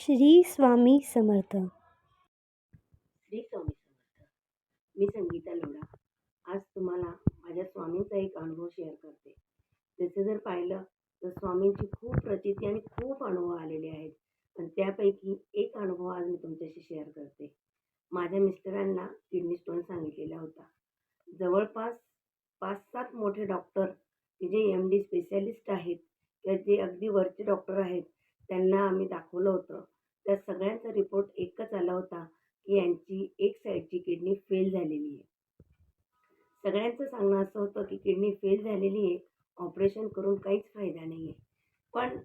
श्री स्वामी समर्थ. श्री स्वामी समर्थ. मी संगीता लोढा. आज तुम्हाला माझ्या स्वामींचा एक अनुभव शेअर करते. त्याचं जर पाहिलं तर स्वामींची खूप प्रचिती आणि खूप अनुभव आलेले आहेत. आणि त्यापैकी एक अनुभव आज मी तुमच्याशी शेअर करते. माझ्या मिस्टरांना किडनी स्टोन सांगितलेला होता. जवळपास पाच सात मोठे डॉक्टर की जे एम डी स्पेशालिस्ट आहेत किंवा जे अगदी वरचे डॉक्टर आहेत त्यांना आम्ही दाखवलं होतं. त्या सगळ्यांचा रिपोर्ट एकच आला होता की यांची एक साईडची किडनी फेल झालेली आहे. सगळ्यांचं सांगणं असं होतं की किडनी फेल झालेली आहे ऑपरेशन करून काहीच फायदा नाही आहे पण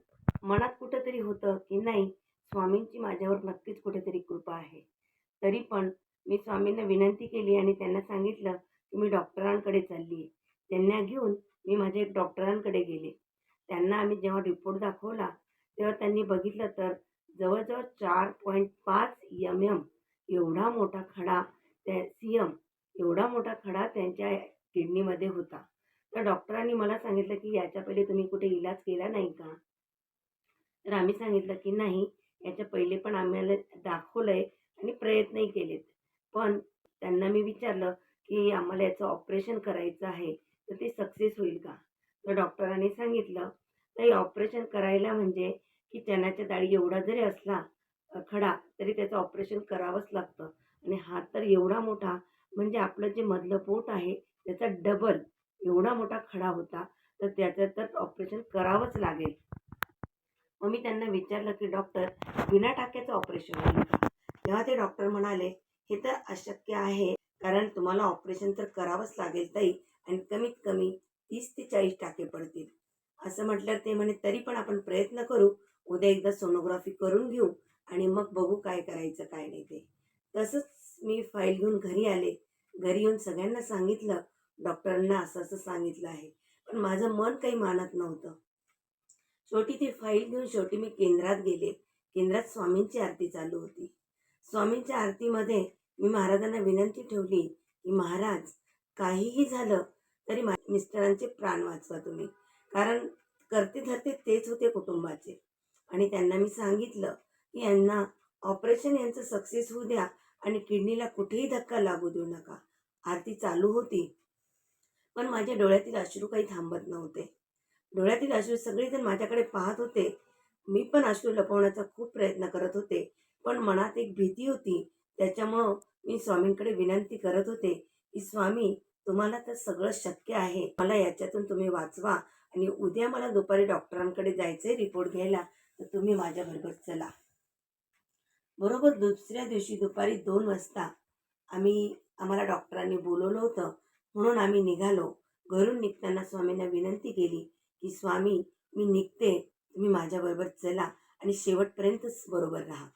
मनात कुठंतरी होतं की नाही स्वामींची माझ्यावर नक्कीच कुठेतरी कृपा आहे. तरी पण मी स्वामींना विनंती केली आणि त्यांना सांगितलं की मी डॉक्टरांकडे चालली आहे. त्यांना घेऊन मी माझ्या एक डॉक्टरांकडे गेले. त्यांना आम्ही जेव्हा रिपोर्ट दाखवला तेव्हा त्यांनी बघितलं तर जवळजवळ चार पॉईंट पाच यम एम एवढा मोठा खडा त्या सी एम एवढा मोठा खडा त्यांच्या किडनीमध्ये होता. तर डॉक्टरांनी मला सांगितलं की याच्या पहिले तुम्ही कुठे इलाज केला नाही का? तर आम्ही सांगितलं की नाही याच्या पहिले पण आम्हाला दाखवलं आहे आणि प्रयत्नही केलेत. पण त्यांना मी विचारलं की आम्हाला याचं ऑपरेशन करायचं आहे तर ते सक्सेस होईल का? तर डॉक्टरांनी सांगितलं तर ऑपरेशन करायला म्हणजे की चण्याच्या डाळी एवढा जरी असला खडा तरी त्याचं ऑपरेशन करावंच लागतं. आणि हात तर एवढा मोठा म्हणजे आपलं जे मधलं पोट आहे त्याचा डबल एवढा मोठा खडा होता तर त्याचं तर ऑपरेशन करावंच लागेल. मग मी त्यांना विचारलं की डॉक्टर बिना टाक्याचं ऑपरेशन होईल का तेव्हा ते डॉक्टर म्हणाले हे तर अशक्य आहे कारण तुम्हाला ऑपरेशन तर करावंच लागेल ताई आणि कमीत कमी तीस ते चाळीस टाके पडतील. असं म्हटल्यावर ते म्हणे तरी पण आपण प्रयत्न करू उद्या एकदा सोनोग्राफी करून घेऊ आणि मग बघू काय करायचं काय नाही ते. तसंच मी फाईल घेऊन घरी आले. घरी येऊन सगळ्यांना सांगितलं. डॉक्टरांना असं असं सांगितलं आहे. पण माझं मन काही मानत नव्हतं. शेवटी ती फाईल घेऊन शेवटी मी केंद्रात गेले. केंद्रात स्वामींची आरती चालू होती. स्वामींच्या आरतीमध्ये मी महाराजांना विनंती ठेवली की महाराज काहीही झालं तरी मा मिस्टरांचे प्राण वाचवा तुम्ही. कारण करते धरते तेच होते कुटुंबाचे. आणि त्यांना मी सांगितलं की यांना ऑपरेशन यांचं सक्सेस होऊ द्या आणि किडनीला कुठेही धक्का लागू देऊ नका. आरती चालू होती. पण माझ्या डोळ्यातील अश्रू काही थांबत नव्हते. डोळ्यातील अश्रू सगळेजण माझ्याकडे पाहत होते. मी पण अश्रू लपवण्याचा खूप प्रयत्न करत होते. पण मनात एक भीती होती. त्याच्यामुळं मी स्वामींकडे विनंती करत होते की स्वामी तुम्हाला तर सगळं शक्य आहे. मला याच्यातून तुम्ही वाचवा आणि उद्या मला दुपारी डॉक्टरांकडे जायचंय रिपोर्ट घ्यायला. तर तुम्ही माझ्याबरोबर चला. बरोबर दुसऱ्या दिवशी दुपारी दोन वाजता आम्ही आम्हाला डॉक्टरांनी बोलवलं होतं. म्हणून आम्ही निघालो. घरून निघताना स्वामींना विनंती केली की स्वामी मी निघते. तुम्ही माझ्याबरोबर चला आणि शेवटपर्यंतच बरोबर राहा.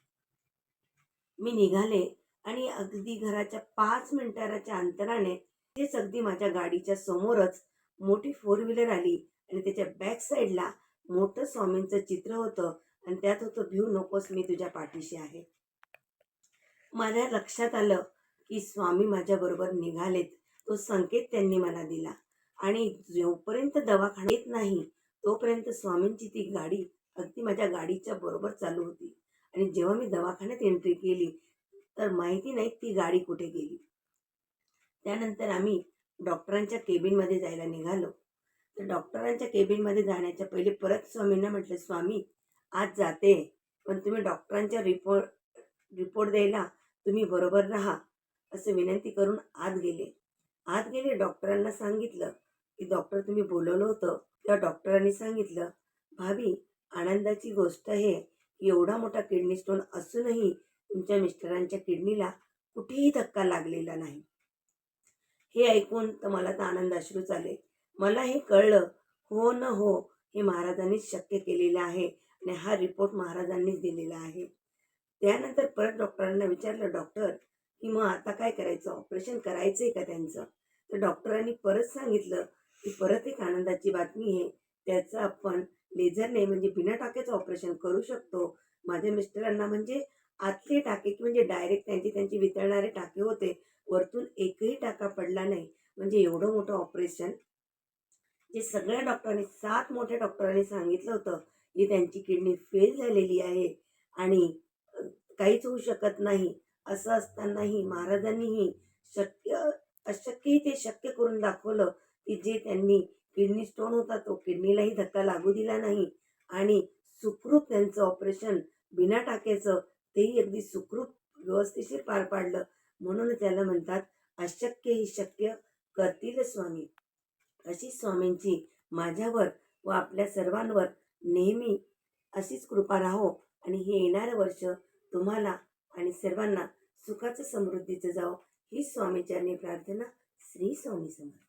मी निघाले आणि अगदी घराच्या पाच मिनिटाच्या अंतराने तेच अगदी माझ्या गाडीच्या समोरच मोठी फोर व्हीलर आली आणि त्याच्या बॅक साईडला मोठं स्वामींचं चित्र होतं आणि त्यात होतं भिऊ नकोस मी तुझ्या पाठीशी आहे. माझ्या लक्षात आलं की स्वामी माझ्याबरोबर निघालेत. तो संकेत त्यांनी मला दिला. आणि जोपर्यंत दवाखान्यात नाही तोपर्यंत स्वामींची ती गाडी अगदी माझ्या गाडीच्या बरोबर चालू होती. आणि जेव्हा मी दवाखान्यात एंट्री केली तर माहिती नाही ती गाडी कुठे गेली. त्यानंतर आम्ही डॉक्टरांच्या केबिनमध्ये जायला निघालो. तर डॉक्टरांच्या केबिनमध्ये जाण्याच्या पहिले परत स्वामींना म्हटलं स्वामी आज जाते पण तुम्ही डॉक्टरांच्या रिपोर्ट रिपोर्ट द्यायला तुम्ही बरोबर राहा असं विनंती करून आत गेले. आत गेले डॉक्टरांना सांगितलं की डॉक्टर तुम्ही बोलवलं होतं. तेव्हा डॉक्टरांनी सांगितलं भाभी आनंदाची गोष्ट हे की एवढा मोठा किडनी स्टोन असूनही तुमच्या मिस्टरांच्या किडनीला कुठेही धक्का लागलेला नाही. हे ऐकून तर मला तर आनंद अश्रूच आले. मला हे कळलं हो न हो हे महाराजांनीच शक्य केलेलं आहे आणि हा रिपोर्ट महाराजांनीच दिलेला आहे. त्यानंतर परत डॉक्टरांना विचारलं डॉक्टर की मग आता काय करायचं? ऑपरेशन करायचं आहे का त्यांचं? तर डॉक्टरांनी परत सांगितलं की परत एक आनंदाची बातमी आहे. त्याचं आपण लेझरने म्हणजे बिना टाक्याचं ऑपरेशन करू शकतो. माझ्या मिस्टरांना म्हणजे आतले टाके की म्हणजे डायरेक्ट त्यांची त्यांची वितळणारे टाके होते. वरतून एकही टाका पडला नाही. म्हणजे एवढं मोठं ऑपरेशन जे सगळ्या डॉक्टरांनी सात मोठ्या डॉक्टरांनी सांगितलं होतं की त्यांची किडनी फेल झालेली आहे आणि काहीच होऊ शकत नाही. असं असतानाही महाराजांनीही शक्य अशक्यही ते शक्य करून दाखवलं की जे त्यांनी किडनी स्टोन होता तो किडनीलाही धक्का लागू दिला नाही. आणि सुखरूप त्यांचं ऑपरेशन बिना टाक्याचं तेही अगदी सुखरूप व्यवस्थेशीर पार पाडलं. म्हणून त्याला म्हणतात अशक्य ही शक्य करतील स्वामी. अशी स्वामींची माझ्यावर व आपल्या सर्वांवर नेहमी अशीच कृपा राहो आणि हे येणारं वर्ष तुम्हाला आणि सर्वांना सुखाचं समृद्धीचं जावं. ही स्वामीचरणी प्रार्थना श्री स्वामी समर्थ.